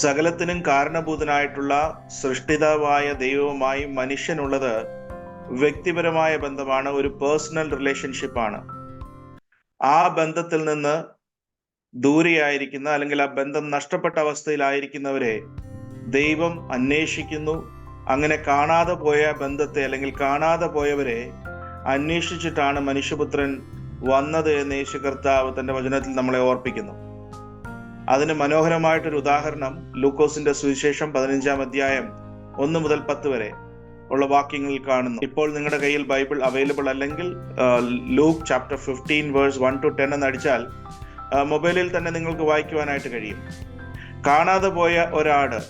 സകലത്തിനും കാരണഭൂതനായിട്ടുള്ള സൃഷ്ടിതാവായ ദൈവവുമായി മനുഷ്യനുള്ളത് വ്യക്തിപരമായ ബന്ധമാണ് ഒരു പേഴ്സണൽ റിലേഷൻഷിപ്പാണ് ആ ബന്ധത്തിൽ നിന്ന് ദൂരെയായിരിക്കുന്ന അല്ലെങ്കിൽ ആ ബന്ധം നഷ്ടപ്പെട്ട അവസ്ഥയിലായിരിക്കുന്നവരെ ദൈവം അന്വേഷിക്കുന്നു. അങ്ങനെ കാണാതെ പോയ ബന്ധത്തെ അല്ലെങ്കിൽ കാണാതെ പോയവരെ അന്വേഷിച്ചിട്ടാണ് മനുഷ്യപുത്രൻ വന്നത് എന്ന് യേശു കർത്താവ് തന്റെ വചനത്തിൽ നമ്മളെ ഓർപ്പിക്കുന്നു. അതിന് മനോഹരമായിട്ടൊരു ഉദാഹരണം ലൂക്കോസിന്റെ സുവിശേഷം പതിനഞ്ചാം അധ്യായം ഒന്ന് മുതൽ പത്ത് വരെ ഉള്ള വാക്യങ്ങളിൽ കാണുന്നു. ഇപ്പോൾ നിങ്ങളുടെ കയ്യിൽ ബൈബിൾ അവൈലബിൾ അല്ലെങ്കിൽ Luke chapter fifteen verse one two ten എന്ന് അടിച്ചാൽ മൊബൈലിൽ തന്നെ നിങ്ങൾക്ക് വായിക്കുവാനായിട്ട് കഴിയും. കാണാതെ പോയ ഒരാട്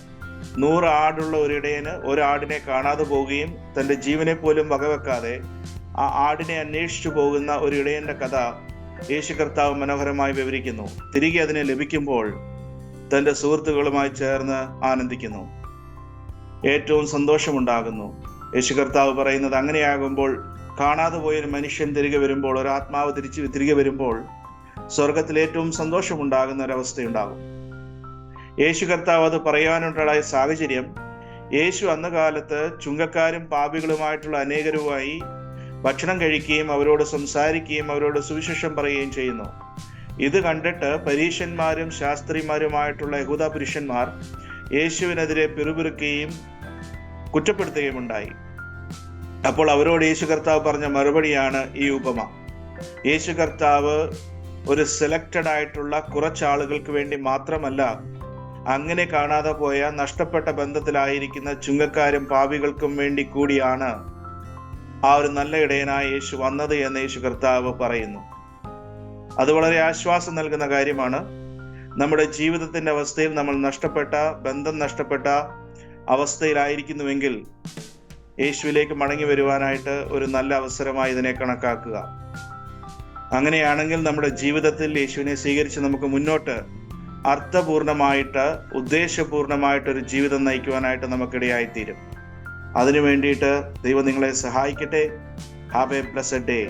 നൂറ് ആടുള്ള ഒരിടയന് ഒരാടിനെ കാണാതെ പോവുകയും തന്റെ ജീവനെ പോലും വകവെക്കാതെ ആ ആടിനെ അന്വേഷിച്ചു പോകുന്ന ഒരു ഇടയന്റെ കഥ യേശു കർത്താവ് മനോഹരമായി വിവരിക്കുന്നു. തിരികെ അതിനെ ലഭിക്കുമ്പോൾ തന്റെ സുഹൃത്തുക്കളുമായി ചേർന്ന് ആനന്ദിക്കുന്നു. ഏറ്റവും സന്തോഷമുണ്ടാകുന്നു. യേശു കർത്താവ് പറയുന്നത് അങ്ങനെയാകുമ്പോൾ കാണാതെ പോയൊരു മനുഷ്യൻ തിരികെ വരുമ്പോൾ ഒരു ആത്മാവ് തിരിച്ച് തിരികെ വരുമ്പോൾ സ്വർഗത്തിൽ ഏറ്റവും സന്തോഷമുണ്ടാകുന്ന ഒരവസ്ഥയുണ്ടാകും യേശു കർത്താവ് അത് പറയാനുണ്ടായ സാഹചര്യം യേശു അന്ന കാലത്ത് ചുങ്കക്കാരും പാപികളുമായിട്ടുള്ള അനേകരുമായി ഭക്ഷണം കഴിക്കുകയും അവരോട് സംസാരിക്കുകയും അവരോട് സുവിശേഷം പറയുകയും ചെയ്യുന്നു. ഇത് കണ്ടിട്ട് പരീശന്മാരും ശാസ്ത്രിമാരുമായിട്ടുള്ള യഹൂദ പുരുഷന്മാർ യേശുവിനെതിരെ പിറുപിറുക്കുകയും കുറ്റപ്പെടുത്തുകയും ഉണ്ടായി അപ്പോൾ അവരോട് യേശു കർത്താവ് പറഞ്ഞ മറുപടിയാണ് ഈ ഉപമ. യേശു കർത്താവ് ഒരു സെലക്റ്റഡ് ആയിട്ടുള്ള കുറച്ചാളുകൾക്ക് വേണ്ടി മാത്രമല്ല അങ്ങനെ കാണാതെ പോയ നഷ്ടപ്പെട്ട ബന്ധത്തിലായിരിക്കുന്ന ചുങ്കക്കാരും പാവികൾക്കും വേണ്ടി കൂടിയാണ് ആ ഒരു നല്ല ഇടയനായ യേശു വന്നത് എന്ന് യേശു കർത്താവ് പറയുന്നു. അത് വളരെ ആശ്വാസം നൽകുന്ന കാര്യമാണ്. നമ്മുടെ ജീവിതത്തിന്റെ അവസ്ഥയിൽ നമ്മൾ നഷ്ടപ്പെട്ട ബന്ധം നഷ്ടപ്പെട്ട അവസ്ഥയിലായിരിക്കുന്നുവെങ്കിൽ യേശുവിലേക്ക് മടങ്ങി വരുവാനായിട്ട് ഒരു നല്ല അവസരമായി ഇതിനെ കണക്കാക്കുക. അങ്ങനെയാണെങ്കിൽ നമ്മുടെ ജീവിതത്തിൽ യേശുവിനെ സ്വീകരിച്ച് നമുക്ക് മുന്നോട്ട് അർത്ഥപൂർണമായിട്ട് ഉദ്ദേശപൂർണമായിട്ട് ഒരു ജീവിതം നയിക്കുവാനായിട്ട് നമുക്കിടയായിത്തീരും. അതിനു വേണ്ടിയിട്ട് ദൈവം നിങ്ങളെ സഹായിക്കട്ടെ. Have A blessed day